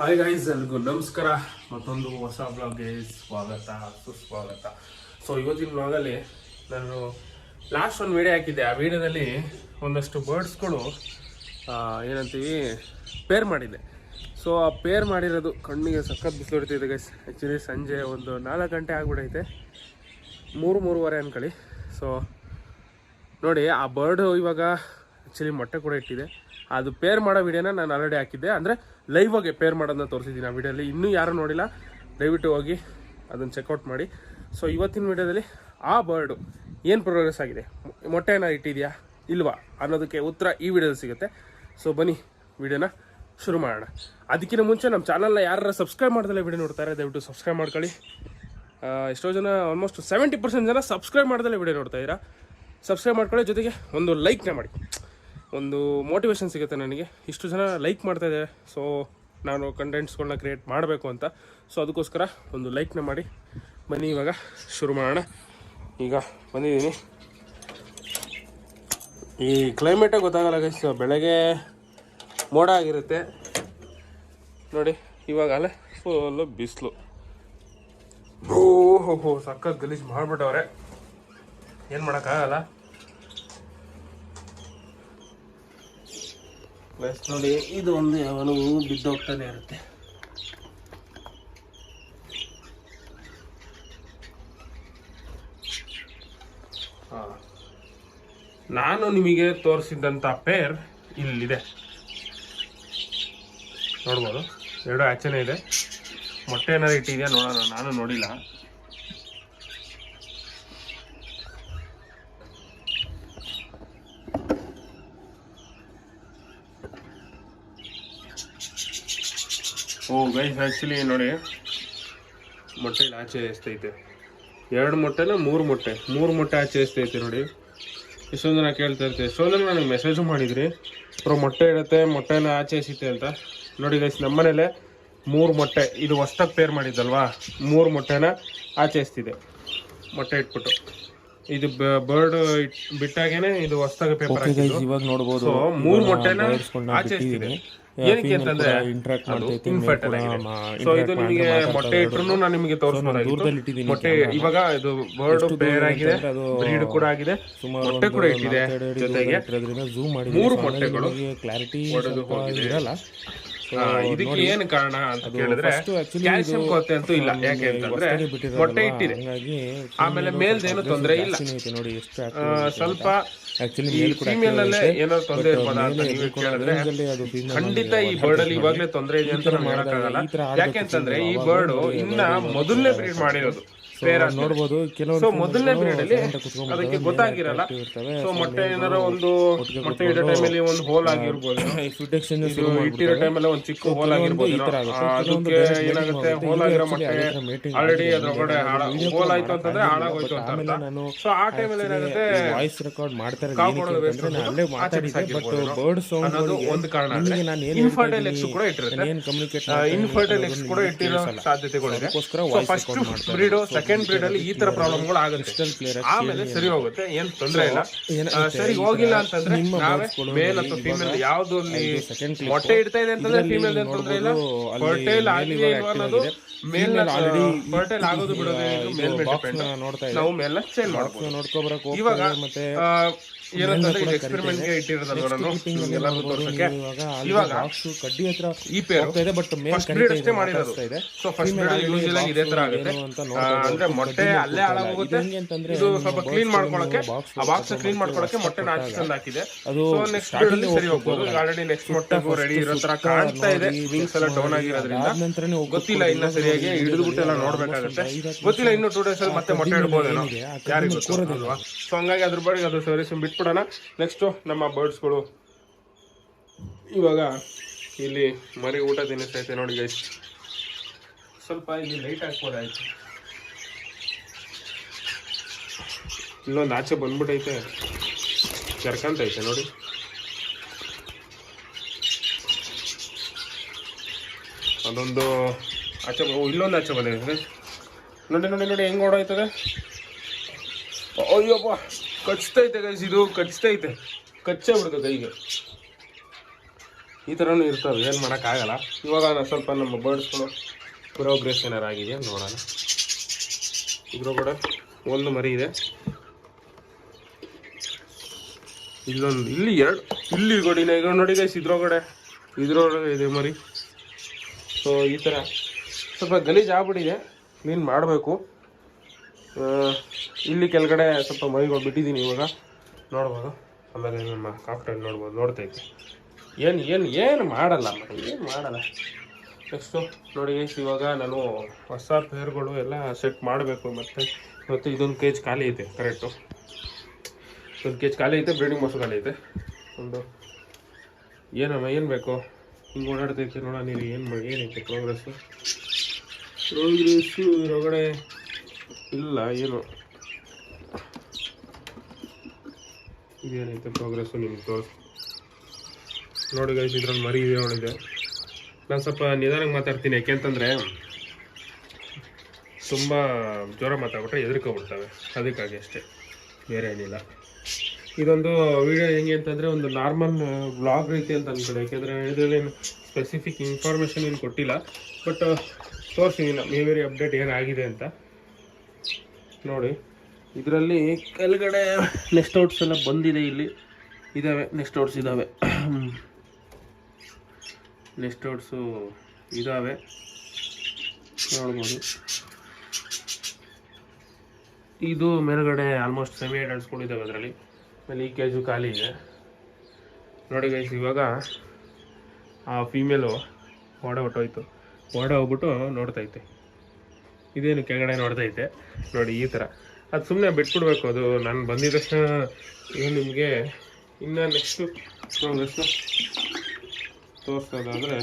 Hi guys ಎಲ್ರಿಗೂ ನಮಸ್ಕಾರ. ಮತ್ತೊಂದು ಹೊಸ ಬ್ಲಾಗ್ಗೆ ಸ್ವಾಗತ, ಸುಸ್ವಾಗತ. ಸೊ ಇವತ್ತಿನ ಬ್ಲಾಗಲ್ಲಿ ನಾನು ಲಾಸ್ಟ್ ಒಂದು ವಿಡಿಯೋ ಹಾಕಿದ್ದೆ. ಆ ವೀಡಿಯೋದಲ್ಲಿ ಒಂದಷ್ಟು ಬರ್ಡ್ಸ್ಗಳು ಏನಂತೀವಿ ಪೇರ್ ಮಾಡಿದ್ದೆ. ಸೊ ಆ ಪೇರ್ ಮಾಡಿರೋದು ಕಣ್ಣಿಗೆ ಸಖತ್ ಬಿಸಿಲು ಗೈಸ್ ಆ್ಯಕ್ಚುಲಿ ಸಂಜೆ ಒಂದು ನಾಲ್ಕು ಗಂಟೆ ಆಗ್ಬಿಟ್ಟೈತೆ ಮೂರು, ಮೂರುವರೆ ಅಂದ್ಕೊಳ್ಳಿ ಸೊ ನೋಡಿ, ಆ ಬರ್ಡು ಇವಾಗ ಆ್ಯಕ್ಚುಲಿ ಮೊಟ್ಟೆ ಕೂಡ ಇಟ್ಟಿದೆ. ಅದು ಪೇರ್ ಮಾಡೋ ವಿಡಿಯೋನ ನಾನು ಆಲ್ರೆಡಿ ಹಾಕಿದ್ದೆ. ಅಂದರೆ ಲೈವ್ ಆಗಿ ಪೇರ್ ಮಾಡೋದನ್ನ ತೋರಿಸಿದ್ದೀನಿ ಆ ವಿಡಿಯೋಲಿ ಇನ್ನೂ ಯಾರೂ ನೋಡಿಲ್ಲ, ದಯವಿಟ್ಟು ಹೋಗಿ ಅದನ್ನು ಚೆಕ್ಔಟ್ ಮಾಡಿ. ಸೊ ಇವತ್ತಿನ ವಿಡಿಯೋದಲ್ಲಿ ಆ ಬರ್ಡು ಏನು ಪ್ರೋಗ್ರೆಸ್ ಆಗಿದೆ? ಮೊಟ್ಟೆ ಇಟ್ಟಿದೆಯಾ ಇಲ್ವಾ ಅನ್ನೋದಕ್ಕೆ ಉತ್ತರ ಈ ವಿಡಿಯೋದಲ್ಲಿ ಸಿಗುತ್ತೆ. ಸೊ ಬನ್ನಿ ವಿಡಿಯೋನ ಶುರು ಮಾಡೋಣ. ಅದಕ್ಕಿಂತ ಮುಂಚೆ ನಮ್ಮ ಚಾನಲ್ನ ಯಾರು ಸಬ್ಸ್ಕ್ರೈಬ್ ಮಾಡ್ದಲ್ಲ ವಿಡಿಯೋ ನೋಡ್ತಾರೆ ದಯವಿಟ್ಟು ಸಬ್ಸ್ಕ್ರೈಬ್ ಮಾಡ್ಕೊಳ್ಳಿ. ಎಷ್ಟೋ ಜನ ಆಲ್ಮೋಸ್ಟ್ ಸೆವೆಂಟಿ ಪರ್ಸೆಂಟ್ ಜನ ಸಬ್ಸ್ಕ್ರೈಬ್ ಮಾಡ್ದಲ್ಲೇ ವಿಡಿಯೋ ನೋಡ್ತಾ ಇದ್ದೀರಾ. ಸಬ್ಸ್ಕ್ರೈಬ್ ಮಾಡ್ಕೊಳ್ಳಿ, ಜೊತೆಗೆ ಒಂದು ಲೈಕ್ನ ಮಾಡಿ. ಒಂದು ಮೋಟಿವೇಶನ್ ಸಿಗುತ್ತೆ ನನಗೆ. ಇಷ್ಟು ಜನ ಲೈಕ್ ಮಾಡ್ತಾ ಇದ್ದಾರೆ. ಸೊ ನಾನು ಕಂಟೆಂಟ್ಸ್ಗಳನ್ನ ಕ್ರಿಯೇಟ್ ಮಾಡಬೇಕು ಅಂತ. ಸೊ ಅದಕ್ಕೋಸ್ಕರ ಒಂದು ಲೈಕ್ನ ಮಾಡಿ. ಬನ್ನಿ ಇವಾಗ ಶುರು ಮಾಡೋಣ. ಈಗ ಬಂದಿದ್ದೀನಿ. ಈ ಕ್ಲೈಮೇಟೇ ಗೊತ್ತಾಗಲ್ಲ ಗೈಸ್ ಬೆಳಗ್ಗೆ ಮೋಡ ಆಗಿರುತ್ತೆ. ನೋಡಿ, ಇವಾಗ ಅಲ್ಲೇ ಫುಲ್ಲು ಬಿಸಿಲು. ಓ ಹೋ ಹೋ ಸಖತ್ ಗಲೀಜು ಮಾಡಿಬಿಟ್ಟವ್ರೆ. ಏನು ಮಾಡೋಕ್ಕಾಗಲ್ಲ? ಪ್ಲಸ್ ನೋಡಿ, ಇದು ಒಂದು ಯಾವಾಗಲೂ ಬಿದ್ದೋಗ್ತಾನೆ ಇರುತ್ತೆ. ನಾನು ನಿಮಗೆ ತೋರಿಸಿದ್ದಂಥ ಪೇರ್ ಇಲ್ಲಿದೆ. ನೋಡ್ಬೋದು. ಎರಡು ಆಚೆನೇ ಇದೆ. ಮೊಟ್ಟೆ ಏನಾದ್ರು ಇಟ್ಟಿದೆಯಾ ನೋಡೋಣ. ನಾನು ನೋಡಿಲ್ಲ. ಓ ಗೈಸ್ ಆ್ಯಕ್ಚುಲಿ ನೋಡಿ ಮೊಟ್ಟೆ ಇಲ್ಲಿ ಆಚೆ ಎಸ್ತೈತೆ. ಎರಡು ಮೊಟ್ಟೆನ ಮೂರು ಮೊಟ್ಟೆ? ಮೂರು ಮೊಟ್ಟೆ ಆಚೆ ಎಸ್ತೈತೆ ನೋಡಿ. ಎಷ್ಟೊಂದು ಜನ ಕೇಳ್ತಾ ಇರ್ತೀವಿ. ಎಷ್ಟೊಂದು ಜನ ನನಗೆ ಮೆಸೇಜ್ ಮಾಡಿದ್ರಿ. ಬ್ರೋ ಮೊಟ್ಟೆ ಇಡುತ್ತೆ ಮೊಟ್ಟೆನ ಆಚೆ ಎಸಿತೆ ಅಂತ. ನೋಡಿ ಗೈಸ್ ನಮ್ಮನೇಲೆ ಮೂರು ಮೊಟ್ಟೆ ಇದು ಹೊಸ್ದಾಗಿ ಪೇರ್ ಮಾಡಿದ್ದಲ್ವಾ? ಮೂರು ಮೊಟ್ಟೆನ ಆಚೆ ಎಸ್ತಿದೆ. ಮೊಟ್ಟೆ ಇಟ್ಬಿಟ್ಟು. ಇದು ಬರ್ಡ್ ಬಿಟ್ಟಾಗೇನೆ ಇದು ಹೊಸ್ದಾಗಿ ಪೇಪರ್ ಇವಾಗ ನೋಡ್ಬೋದು. ಮೂರು ಮೊಟ್ಟೆನ ಆಚೆ ಎಸ್ತಿದೆ. ಏನಕ್ಕೆ ಅಂತಂದ್ರೆ ಇಂಟ್ರಾಕ್ಟ್ ಮಾಡ್ತೈತೆ ಸೊ ಇದು. ನಿಮಗೆ ಮೊಟ್ಟೆ ಇಟ್ಟರು ನಾನು ನಿಮಗೆ ತೋರಿಸ್ಬೋದಾಗಿತ್ತು ಮೊಟ್ಟೆ ಇವಾಗ ಇದು ಬರ್ಡ್ ಬೇರ್ ಆಗಿದೆ ಬ್ರೀಡ್ ಕೂಡ ಆಗಿದೆ. ಮೊಟ್ಟೆ ಕೂಡ ಇಟ್ಟಿದೆ ಜೊತೆಗೆ ಮೂರು ಮೊಟ್ಟೆಗಳು ಕ್ಲಾರಿಟಿ ಹೋಗಿದೆ. ಇರಲ್ಲ. ಇದಕ್ಕೆ ಏನು ಕಾರಣ ಅಂತ ಕೇಳಿದ್ರೆ ಕ್ಯಾಲ್ಸಿಯಂ ಕೊರತೆ ಅಂತೂ ಇಲ್ಲ. ಯಾಕೆ ಅಂತಂದ್ರೆ ಮೊಟ್ಟೆ ಇಟ್ಟಿದೆ ಆಮೇಲೆ ಮೇಲ್ದೇನು ತೊಂದರೆ ಇಲ್ಲ. ಸ್ವಲ್ಪ ಫೀಮೇಲ್ ಅಲ್ಲೇ ಏನೋ ತೊಂದರೆ ಇರ್ಬೋದಾ ಅಂತ ನೀವು ಕೇಳಿದ್ರೆ ಖಂಡಿತ ಈ ಬರ್ಡ್ ಅಲ್ಲಿ ಇವಾಗಲೇ ತೊಂದರೆ ಇದೆ ಅಂತ ನಮ್ಗೆ ಹೇಳಕ್ಕಾಗಲ್ಲ ಯಾಕೆ ಅಂತಂದ್ರೆ ಈ ಬರ್ಡ್ ಇನ್ನ ಮೊದಲನೇ ಬ್ರೀಡ್ ಮಾಡಿರೋದು. ಪೇರ್ ನೋಡಬಹುದು ಕೆಲವು ಸೊ ಮೊದಲನೇ ಪೀರಿಯಡ್ ಅಲ್ಲಿ ಅದಕ್ಕೆ ಗೊತ್ತಾಗಿರಲ್ಲ. ಸೊ ಮೊಟ್ಟೆ ಏನಾರ ಒಂದು ಮೊಟ್ಟೆ ಇಡೋ ಟೈಮಲ್ಲಿ ಒಂದು ಹೋಲ್ ಆಗಿರ್ಬೋದು. ಫುಡ್ ಎಕ್ಸ್ಚೇಂಜ್ ಇಟ್ಟಿರೋ ಟೈಮಲ್ಲಿ ಒಂದು ಚಿಕ್ಕ ಹೋಲ್ ಆಗಿರ್ಬೋದು. ಅದಕ್ಕೆ ಏನಾಗುತ್ತೆ? ಹೋಲ್ ಆಗಿರೋ ಮೊಟ್ಟೆ ಆಲ್ರೆಡಿ ಅದ್ರೊಳಗಡೆ ಹೋಲ್ ಆಯ್ತು ಅಂತಂದ್ರೆ ಹಾಳಾಗೋಯ್ತು ಅಂತ ಅರ್ಥ. ಸೊ ಆ ಟೈಮಲ್ಲಿ ಏನಾಗುತ್ತೆ? ವಾಯ್ಸ್ ರೆಕಾರ್ಡ್ ಮಾಡ್ತಾರೆ ಅಲ್ಲೇ ಮಾತಾಡಿದ್ದೆ. ಬಟ್ ಬರ್ಡ್ ಸೌಂಡ್ ಅನ್ನೋದು ಒಂದು ಕಾರಣ ನಾನು ಏನು ಇನ್ಫರ್ಟೈಲ್ ಎಕ್ಸ್ ಕೂಡ ಇಟ್ಟಿರುತ್ತೆ. ಇನ್ಫರ್ಟೈಲ್ ಎಕ್ಸ್ ಕೂಡ ಇಟ್ಟಿರೋ ಸಾಧ್ಯತೆಗಳಿದೆ. ಫಸ್ಟ್ ಬ್ರೀಡು ಸೆಕೆಂಡ್ ಬ್ರೀಡ್ ಅಲ್ಲಿ ಈ ತರ ಪ್ರಾಬ್ಲಮ್ಗಳು ಆಗುತ್ತೆ. ಆಮೇಲೆ ಸರಿ ಹೋಗುತ್ತೆ ಏನ್ ತೊಂದ್ರೆ ಇಲ್ಲ. ಸರಿ ಹೋಗಿಲ್ಲ ಅಂತಂದ್ರೆ ನಾವೇ ಮೇಲ್ ಅಥವಾ ಫೀಮೇಲ್ ಯಾವ್ದು ಅಲ್ಲಿ ಮೊಟ್ಟೆ ಇಡ್ತಾ ಇದೆ ಅಂತಂದ್ರೆ ಫೀಮೇಲ್ ಏನ್ ತೊಂದ್ರೆ ಇಲ್ಲ. ಫರ್ಟೈಲ್ ಆಗಿದೆ ಇಲ್ವಾ ಅನ್ನೋದು ಮೇಲ್ ಆಲ್ರೆಡಿ ಫರ್ಟೈಲ್ ಆಗೋದು ಬಿಡೋದು ಮೇಲ್ ಮೇಲೆ ಡಿಪೆಂಡ್ ನಾವು ಮೇಲೆ ಚೇಂಜ್ ಮಾಡ್ಬೋದು. ಇವಾಗ ಮತ್ತೆ ಕಡ್ಡಿ ಹತ್ರ ಇದೆ ಬಟ್ ಅಷ್ಟೇ ಮಾಡಿರೋದು ಸೊ ಫಸ್ಟ್ ಬ್ರೀಡ್ ಇದೇ ತರ ಆಗುತ್ತೆ. ಅಂದ್ರೆ ಮೊಟ್ಟೆ ಅಲ್ಲೇ ಹಾಳಾಗೋಗುತ್ತೆ ಇದು ಸ್ವಲ್ಪ ಕ್ಲೀನ್ ಮಾಡ್ಕೊಳಕ್ಕೆ ಆ ಬಾಕ್ಸ್ ಕ್ಲೀನ್ ಮಾಡ್ಕೊಳಕ್ಕೆ ಮೊಟ್ಟೆ ತಂದು ಹಾಕಿದೆ. ಅದು ನೆಕ್ಸ್ಟ್ ಬ್ರೀಡ್ ಅಲ್ಲಿ ಸರಿ ಹೋಗ್ಬೋದು. ಆಲ್ರೆಡಿ ನೆಕ್ಸ್ಟ್ ಮೊಟ್ಟೆಗೂ ರೆಡಿ ಇರೋ ತರ ಕಾಣ್ತಾ ಇದೆ. ವಿಂಗ್ಸ್ ಎಲ್ಲ ಡೌನ್ ಆಗಿರೋದ್ರಿಂದ ಗೊತ್ತಿಲ್ಲ ಇನ್ನ ಸರಿಯಾಗಿ ಹಿಡಿದ್ಬಿಟ್ಟು ಎಲ್ಲ ನೋಡ್ಬೇಕಾಗತ್ತೆ. ಗೊತ್ತಿಲ್ಲ ಇನ್ನು ಟೂ ಡೇಸ್ ಅಲ್ಲಿ ಮತ್ತೆ ಮೊಟ್ಟೆ ಇಡ್ಬೋದೇನೋ? ಯಾರಿಗೂ ಸೊ ಹಂಗಾಗಿ ಅದ್ರ ಬಗ್ಗೆ ಅದು ಸರಿ ಬಿಟ್ಬಿಡೋಣ ನೆಕ್ಸ್ಟು ನಮ್ಮ ಬರ್ಡ್ಸ್ಗಳು ಇವಾಗ ಇಲ್ಲಿ ಮರಿ ಊಟ ತಿನ್ನಿಸ್ತೈತೆ ನೋಡಿ ಗೈಸ್ ಸ್ವಲ್ಪ ಇಲ್ಲಿ ಲೈಟ್ ಹಾಕ್ಬೋದಾಯ್ತು. ಇಲ್ಲೊಂದು ಆಚೆ ಬಂದ್ಬಿಟ್ಟೈತೆ ಕೆರ್ಕಂತೈತೆ ನೋಡಿ. ಅದೊಂದು ಆಚೆ ಇಲ್ಲೊಂದು ಆಚೆ ಬಂದಿದೆ ನೋಡಿ ನೋಡಿ ನೋಡಿ, ಹೆಂಗೆ ಓಡಾಯ್ತದೆ. ಅಯ್ಯಪ್ಪ. ಕಚ್ತೈತೆ ಗೈಸ್ ಇದು ಕಚ್ತೈತೆ ಕಚ್ಚೇ ಬಿಡುತ್ತೆ ಕೈಗೆ. ಈ ಥರನೂ ಇರ್ತವೆ, ಏನು ಮಾಡೋಕ್ಕಾಗಲ್ಲ ಇವಾಗ ನಾನು ಸ್ವಲ್ಪ ನಮ್ಮ ಬರ್ಡ್ಸ್ಗಳು ಪ್ರೋಗ್ರೆಸ್ ಏನಾರು ಆಗಿದೆ ನೋಡೋಣ. ಇದ್ರೊಳಗಡೆ ಒಂದು ಮರಿ ಇದೆ. ಇಲ್ಲೊಂದು, ಇಲ್ಲಿ ಎರಡು, ಇಲ್ಲಿ ಗೋಡಿನ ಈಗ ನೋಡಿ ಗೈಸ್ ಇದ್ರೊಳಗಡೆ, ಇದ್ರೊಳಗೆ ಇದೆ ಮರಿ. ಸೊ ಈ ಥರ ಸ್ವಲ್ಪ ಗಲೀಜು ಆಗ್ಬಿಟ್ಟಿದೆ. ಕ್ಲೀನ್ ಮಾಡಬೇಕು. ಇಲ್ಲಿ ಕೆಳಗಡೆ ಸ್ವಲ್ಪ ಮರಿಗಳು ಬಿಟ್ಟಿದ್ದೀನಿ ಇವಾಗ. ನೋಡ್ಬೋದು. ಆಮೇಲೆ ನಮ್ಮ ಕಾಫ್ಟಲ್ಲಿ ನೋಡ್ಬೋದು ನೋಡ್ತೈತೆ ಏನು ಏನು ಏನು ಮಾಡಲ್ಲ ಏನು ಮಾಡಲ್ಲ. ನೆಕ್ಸ್ಟು ನೋಡಿ ಇವಾಗ ನಾನು ಹೊಸ ಪೇರ್ಗಳು ಎಲ್ಲ ಸೆಟ್ ಮಾಡಬೇಕು ಮತ್ತು. ಮತ್ತು ಇದೊಂದು ಕೇಜ್ ಖಾಲಿ ಐತೆ ಕರೆಕ್ಟು ಒಂದು ಕೇಜ್ ಖಾಲಿ ಐತೆ ಬ್ರೀಡಿಂಗ್ ಮೊಸರು ಖಾಲಿ ಐತೆ. ಒಂದು ಏನಮ್ಮ, ಏನು ಬೇಕು? ಹಿಂಗೆ ಓಡಾಡ್ತೈತೆ ನೋಡೋಣ ನೀವು ಏನು ಏನೈತೆ ಪ್ರೋಗ್ರೆಸ್ಸು ಪ್ರೋಗ್ರೆಸ್ಸು ಹೊರಗಡೆ ಇಲ್ಲ, ಏನು? ಇದೇನೈತೆ ಪ್ರೋಗ್ರೆಸ್ಸು ನಿಮ್ಗೆ ತೋರಿಸ್ ನೋಡಿ ಗೈಸ್ ಇದ್ರಲ್ಲಿ ಮರಿ ಇದೆ ಒಳಗೆ ನಾನು ಸ್ವಲ್ಪ ನಿಧಾನಕ್ಕೆ ಮಾತಾಡ್ತೀನಿ ಯಾಕೆಂತಂದರೆ ತುಂಬ ಜ್ವರ ಮಾತಾಡ್ಬಿಟ್ರೆ ಎದುರ್ಕೊಬಿಡ್ತವೆ ಅದಕ್ಕಾಗಿ ಅಷ್ಟೇ. ಬೇರೆ ಏನಿಲ್ಲ. ಇದೊಂದು ವಿಡಿಯೋ ಹೆಂಗೆ ಅಂತಂದರೆ ಒಂದು ನಾರ್ಮಲ್ ಬ್ಲಾಗ್ ರೀತಿ ಅಂತ ಅನ್ಕೊಳ್ಳಿ. ಯಾಕೆಂದರೆ ಇದರಲ್ಲಿ ಸ್ಪೆಸಿಫಿಕ್ ಇನ್ಫಾರ್ಮೇಷನ್ ಏನು ಕೊಟ್ಟಿಲ್ಲ. ಬಟ್ ತೋರಿಸ್ತೀನಿ ನಮ್ಮ ಬೇರೆ ಅಪ್ಡೇಟ್ ಏನಾಗಿದೆ ಅಂತ. ನೋಡಿ. ಇದರಲ್ಲಿ ಕೆಳಗಡೆ ನೆಸ್ಟ್ ಔಟ್ಸ್ ಎಲ್ಲ ಬಂದಿದೆ ಇಲ್ಲಿ. ಇದ್ದಾವೆ ನೆಸ್ಟ್ ಔಟ್ಸ್ ಇದ್ದಾವೆ ನೆಸ್ಟ್ ಔಟ್ಸು ಇದ್ದಾವೆ ನೋಡ್ಬೋದು. ಇದು ಮೇಲ್ಗಡೆ ಆಲ್ಮೋಸ್ಟ್ ಸೆಮಿ ಅಡಲ್ಟ್ಸ್ಗಳು ಇದ್ದಾವೆ ಅದರಲ್ಲಿ. ಆಮೇಲೆ ಈ ಕೇಜು ಖಾಲಿ ಇದೆ. ನೋಡಿ ಗೈಸ್ ಇವಾಗ ಆ ಫೀಮೇಲು ಓಡ ಹೊಟ್ಟೋಯ್ತು ಓಡ ಹೋಗ್ಬಿಟ್ಟು ನೋಡ್ತೈತೆ ಇದೇನು ಕೆಳಗಡೆ ನೋಡ್ತೈತೆ ನೋಡಿ, ಈ ಥರ ಅದು ಸುಮ್ಮನೆ ಬಿಟ್ಬಿಡ್ಬೇಕು ಅದು. ನಾನು ಬಂದಿದ ತಕ್ಷಣ ಏನು ನಿಮಗೆ? ಇನ್ನು ನೆಕ್ಸ್ಟು ಪ್ರೋಗ್ರೆಸ್ಸು ತೋರಿಸೋದಾದರೆ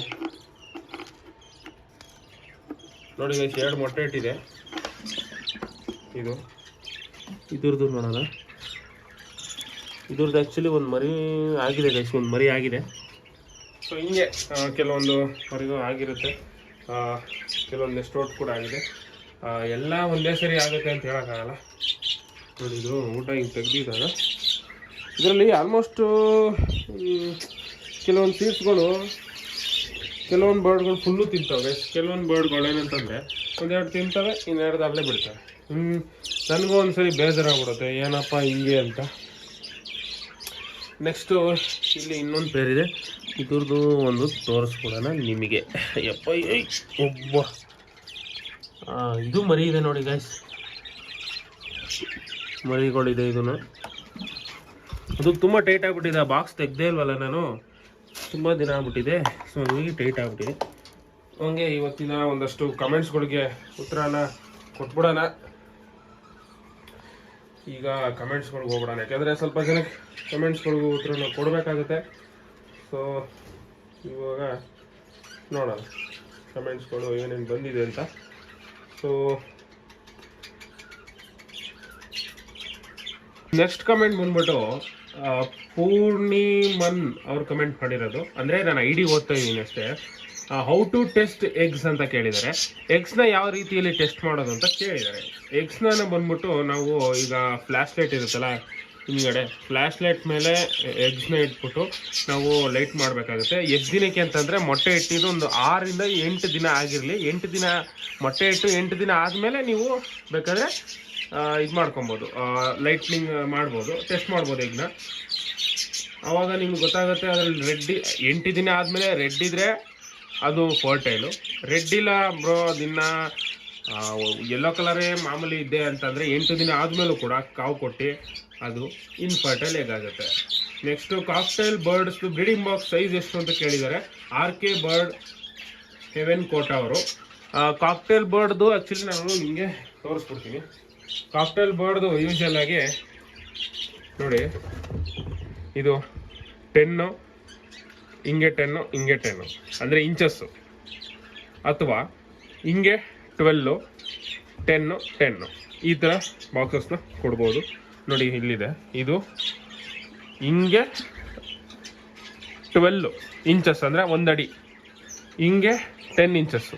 ನೋಡಿ ಗೈಸ್ ಎರಡು ಮೊಟ್ಟೆ ಇಟ್ಟಿದೆ. ಇದು. ಇದ್ರದ್ದು ನೋಡೋದ ಇದ್ರದ್ದು ಆ್ಯಕ್ಚುಲಿ ಒಂದು ಮರಿ ಆಗಿದೆ ಗೈಸ್ ಒಂದು ಮರಿ ಆಗಿದೆ. ಸೊ ಹಿಂಗೆ ಕೆಲವೊಂದು ಮರಿಗೂ ಆಗಿರುತ್ತೆ. ಕೆಲವೊಂದು ರೋಡ್ ಕೂಡ ಆಗಿದೆ. ಎಲ್ಲ ಒಂದೇ ಸರಿ ಆಗುತ್ತೆ ಅಂತ ಹೇಳೋಕ್ಕಾಗಲ್ಲ. ನೋಡಿ, ಇದು ಊಟ ಹಿಂಗೆ ತೆಗ್ದಿದ್ದಾಗ ಇದರಲ್ಲಿ ಆಲ್ಮೋಸ್ಟು ಕೆಲವೊಂದು ಸೀಡ್ಸ್ಗಳು ಕೆಲವೊಂದು ಬರ್ಡ್ಗಳು ಫುಲ್ಲು ತಿಂತವೆ. ಕೆಲವೊಂದು ಬರ್ಡ್ಗಳು ಏನಂತಂದರೆ ಒಂದೆರಡು ತಿಂತವೆ, ಇನ್ನೆರಡು ಅಲ್ಲೇ ಬಿಡ್ತವೆ. ಹ್ಞೂ ನನಗೂ ಒಂದ್ಸರಿ ಬೇಜಾರಾಗ್ಬಿಡುತ್ತೆ. ಏನಪ್ಪ ಹಿಂಗೆ ಅಂತ. ನೆಕ್ಸ್ಟು ಇಲ್ಲಿ ಇನ್ನೊಂದು ಪೇರಿದೆ. ಇದ್ರದ್ದು ಒಂದು ತೋರಿಸ್ಕೊಡೋಣ ನಿಮಗೆ. ಯಪ್ಪ ಒಬ್ಬ ಇದು ಮರಿ ಇದೆ ನೋಡಿ ಗಾಯ್ಸ್ ಮರಿಗಳಿದೆ ಇದನ್ನು. ಅದು ತುಂಬ ಟೈಟ್ ಆಗಿಬಿಟ್ಟಿದೆ. ಆ ಬಾಕ್ಸ್ ತೆಗ್ದೇ ಇಲ್ವಲ್ಲ ನಾನು? ತುಂಬ ದಿನ ಆಗ್ಬಿಟ್ಟಿದೆ. ಸೊ ಹೀಗೆ ಟೈಟ್ ಆಗಿಬಿಟ್ಟಿದೆ. ಹಂಗೆ ಇವತ್ತಿನ ಒಂದಷ್ಟು ಕಮೆಂಟ್ಸ್ಗಳಿಗೆ ಉತ್ತರನ ಕೊಟ್ಬಿಡೋಣ. ಈಗ ಕಮೆಂಟ್ಸ್ಗಳಿಗೆ ಹೋಗ್ಬಿಡೋಣ. ಯಾಕೆಂದರೆ ಸ್ವಲ್ಪ ಜನಕ್ಕೆ ಕಮೆಂಟ್ಸ್ಗಳಿಗೂ ಉತ್ತರನ ಕೊಡಬೇಕಾಗುತ್ತೆ. ಸೊ ಇವಾಗ ನೋಡೋಣ. ಕಮೆಂಟ್ಸ್ಗಳು ಏನೇನು ಬಂದಿದೆ ಅಂತ. ಸೊ ನೆಕ್ಸ್ಟ್ ಕಮೆಂಟ್ ಬಂದ್ಬಿಟ್ಟು ಪೂರ್ಣಿಮನ್ ಅವ್ರು ಕಮೆಂಟ್ ಮಾಡಿರೋದು. ಅಂದರೆ ನಾನು ಐ ಡಿ ಓದ್ತಾ ಇದ್ದೀನಿ ಅಷ್ಟೇ. ಹೌ ಟು ಟೆಸ್ಟ್ ಎಗ್ಸ್ ಅಂತ ಕೇಳಿದ್ದಾರೆ. ಎಗ್ಸ್ನ ಯಾವ ರೀತಿಯಲ್ಲಿ ಟೆಸ್ಟ್ ಮಾಡೋದು ಅಂತ ಕೇಳಿದ್ದಾರೆ. ಎಗ್ಸ್ನ ಬಂದ್ಬಿಟ್ಟು ನಾವು ಈಗ ಫ್ಲ್ಯಾಶ್ ಲೈಟ್ ಇರುತ್ತಲ್ಲ ಹಿಂದ್ಗಡೆ. ಫ್ಲ್ಯಾಶ್ ಲೈಟ್ ಮೇಲೆ ಎಗ್ಸ್ನ ಇಟ್ಬಿಟ್ಟು ನಾವು ಲೈಟ್ ಮಾಡಬೇಕಾಗುತ್ತೆ. ಎಷ್ಟು ದಿನಕ್ಕೆ ಅಂತಂದರೆ ಮೊಟ್ಟೆ ಇಟ್ಟಿದ್ದು ಒಂದು ಆರಿಂದ ಎಂಟು ದಿನ ಆಗಿರಲಿ. ಎಂಟು ದಿನ ಮೊಟ್ಟೆ ಇಟ್ಟು ಎಂಟು ದಿನ ಆದಮೇಲೆ ನೀವು ಬೇಕಾದರೆ ಇದು ಮಾಡ್ಕೊಬೋದು. ಲೈಟ್ನಿಂಗ್ ಮಾಡ್ಬೋದು. ಟೆಸ್ಟ್ ಮಾಡ್ಬೋದು ಎಗ್ನ ಆವಾಗ ನಿಮ್ಗೆ ಗೊತ್ತಾಗುತ್ತೆ ಅದ್ರಲ್ಲಿ ರೆಡ್ಡಿ ಎಂಟು ದಿನ ಆದಮೇಲೆ ರೆಡ್ ಇದ್ದರೆ ಅದು ಫರ್ಟೈಲು ರೆಡ್ ಇಲ್ಲ ಬ್ರೋ ದಿನ ಯೆಲ್ಲೋ ಕಲರೇ ಮಾಮೂಲಿ ಇದೆ ಅಂತಂದರೆ ಎಂಟು ದಿನ ಆದಮೇಲೂ ಕೂಡ ಕಾವು ಕೊಟ್ಟು ಅದು ಇನ್ಫರ್ಟೈಲ್ ಆಗುತ್ತೆ. ನೆಕ್ಸ್ಟು ಕಾಕ್ಟೈಲ್ ಬರ್ಡ್ಸ್ದು ಬ್ರೀಡಿಂಗ್ ಬಾಕ್ಸ್ ಸೈಜ್ ಎಷ್ಟು ಅಂತ ಕೇಳಿದ್ದಾರೆ. R K bird heaven Kota ಅವರು. ಕಾಕ್ಟೈಲ್ ಬರ್ಡ್ದು ಆ್ಯಕ್ಚುಲಿ ನಾನು ನಿಮಗೆ ತೋರಿಸ್ಕೊಡ್ತೀನಿ. ಕಾಕ್ಟೈಲ್ ಬರ್ಡ್ದು ಯೂಶಲ್ ಆಗಿ ನೋಡಿ, ಇದು ಟೆನ್ನು ಹಿಂಗೆ ಟೆನ್ನು ಹಿಂಗೆ ಟೆನ್ನು ಅಂದರೆ ಇಂಚಸ್ಸು ಅಥವಾ ಹಿಂಗೆ ಟ್ವೆಲ್ಲು ಟೆನ್ನು ಟೆನ್ನು ಈ ಥರ ಬಾಕ್ಸಸ್ನ ಕೊಡ್ಬೋದು. ನೋಡಿ ಇಲ್ಲಿದೆ. ಇದು ಹಿಂಗೆ ಟ್ವೆಲ್ಲು ಇಂಚಸ್ ಅಂದರೆ ಒಂದಡಿ ಹಿಂಗೆ ಟೆನ್ ಇಂಚಸ್ಸು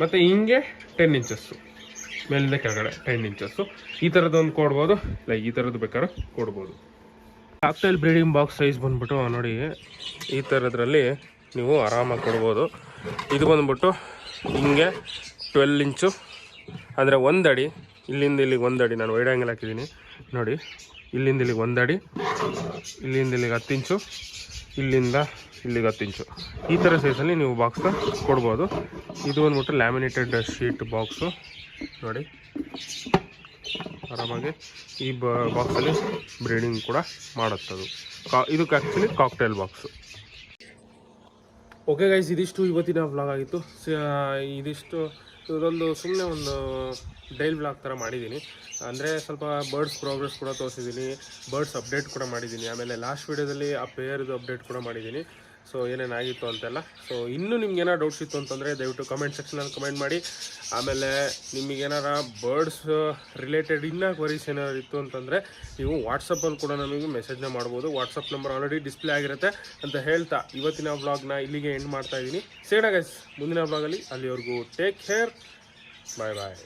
ಮತ್ತು ಹಿಂಗೆ ಟೆನ್ ಇಂಚಸ್ಸು ಮೇಲಿಂದ ಕೆಳಗಡೆ ಟೆನ್ ಇಂಚಸ್ಸು ಈ ಥರದ್ದೊಂದು ಕೊಡ್ಬೋದು. ಇಲ್ಲ, ಈ ಥರದ್ದು ಬೇಕಾದ್ರೆ ಕೊಡ್ಬೋದು. ಆಕ್ಟೈಲ್ ಬ್ರೀಡಿಂಗ್ ಬಾಕ್ಸ್ ಸೈಜ್ ಬಂದ್ಬಿಟ್ಟು, ನೋಡಿ, ಈ ಥರದ್ರಲ್ಲಿ ನೀವು ಆರಾಮಾಗಿ ಕೊಡ್ಬೋದು. ಇದು ಬಂದ್ಬಿಟ್ಟು ಹಿಂಗೆ ಟ್ವೆಲ್ ಇಂಚು ಅಂದರೆ ಒಂದು ಅಡಿ ಇಲ್ಲಿಂದ ಇಲ್ಲಿಗೆ ಒಂದು ಅಡಿ ನಾನು ವೈಡ್ ಆ್ಯಂಗಲ್ ಹಾಕಿದ್ದೀನಿ. ನೋಡಿ, ಇಲ್ಲಿಂದ ಇಲ್ಲಿಗೆ ಒಂದು ಅಡಿ ಇಲ್ಲಿಂದ ಇಲ್ಲಿಗೆ ಹತ್ತು ಇಂಚು ಇಲ್ಲಿಂದ ಇಲ್ಲಿಗೆ ಹತ್ತು ಇಂಚು ಈ ಥರ ಸೈಜಲ್ಲಿ ನೀವು ಬಾಕ್ಸ್ನ ಕೊಡ್ಬೋದು. ಇದು ಬಂದ್ಬಿಟ್ಟು ಲ್ಯಾಮಿನೇಟೆಡ್ ಶೀಟ್ ಬಾಕ್ಸು ನೋಡಿ, ಆರಾಮಾಗಿ ಈ ಬಾಕ್ಸಲ್ಲಿ ಬ್ರೀಡಿಂಗ್ ಕೂಡ ಮಾಡುತ್ತದು. ಕಾ, ಇದಕ್ಕೆ actually cockatiel box okay guys ಇದಿಷ್ಟು ಇವತ್ತಿನ ವ್ಲಾಗ್ ಆಗಿತ್ತು. ಇದಿಷ್ಟು ಇದೊಂದು ಸುಮ್ಮನೆ ಒಂದು ಡೈಲ್ ಬ್ಲಾಗ್ ಥರ ಮಾಡಿದ್ದೀನಿ ಅಂದರೆ ಸ್ವಲ್ಪ ಬರ್ಡ್ಸ್ ಪ್ರೋಗ್ರೆಸ್ ಕೂಡ ತೋರಿಸಿದ್ದೀನಿ ಬರ್ಡ್ಸ್ ಅಪ್ಡೇಟ್ ಕೂಡ ಮಾಡಿದ್ದೀನಿ ಆಮೇಲೆ ಲಾಸ್ಟ್ ವೀಡಿಯೋದಲ್ಲಿ ಆ ಪೇರ್ದು ಅಪ್ಡೇಟ್ ಕೂಡ ಮಾಡಿದ್ದೀನಿ ಸೊ ಏನೇನಾಗಿತ್ತು ಅಂತೆಲ್ಲ? ಸೊ ಇನ್ನೂ ನಿಮ್ಗೆ ಏನಾರು ಡೌಟ್ಸ್ ಇತ್ತು ಅಂತಂದರೆ ದಯವಿಟ್ಟು ಕಮೆಂಟ್ ಸೆಕ್ಷನಲ್ಲಿ ಕಮೆಂಟ್ ಮಾಡಿ. ಆಮೇಲೆ ನಿಮಗೇನಾರ ಬರ್ಡ್ಸ್ ರಿಲೇಟೆಡ್ ಇನ್ನೂ ಕ್ವರೀಸ್ ಏನಾರು ಇತ್ತು ಅಂತಂದರೆ ನೀವು ವಾಟ್ಸಪ್ಪಲ್ಲಿ ಕೂಡ ನಮಗೆ ಮೆಸೇಜ್ನ ಮಾಡ್ಬೋದು. ವಾಟ್ಸಪ್ ನಂಬರ್ ಆಲ್ರೆಡಿ ಡಿಸ್ಪ್ಲೇ ಆಗಿರುತ್ತೆ ಅಂತ ಹೇಳ್ತಾ ಇವತ್ತಿನ ವ್ಲಾಗ್ನ ಇಲ್ಲಿಗೆ ಎಂಡ್ ಮಾಡ್ತಾ ಇದ್ದೀನಿ ಸೇಣ ಗೈಸ್ ಮುಂದಿನ ವ್ಲಾಗಲ್ಲಿ ಅಲ್ಲಿವರೆಗೂ ಟೇಕ್ ಕೇರ್ ಬಾಯ್ ಬಾಯ್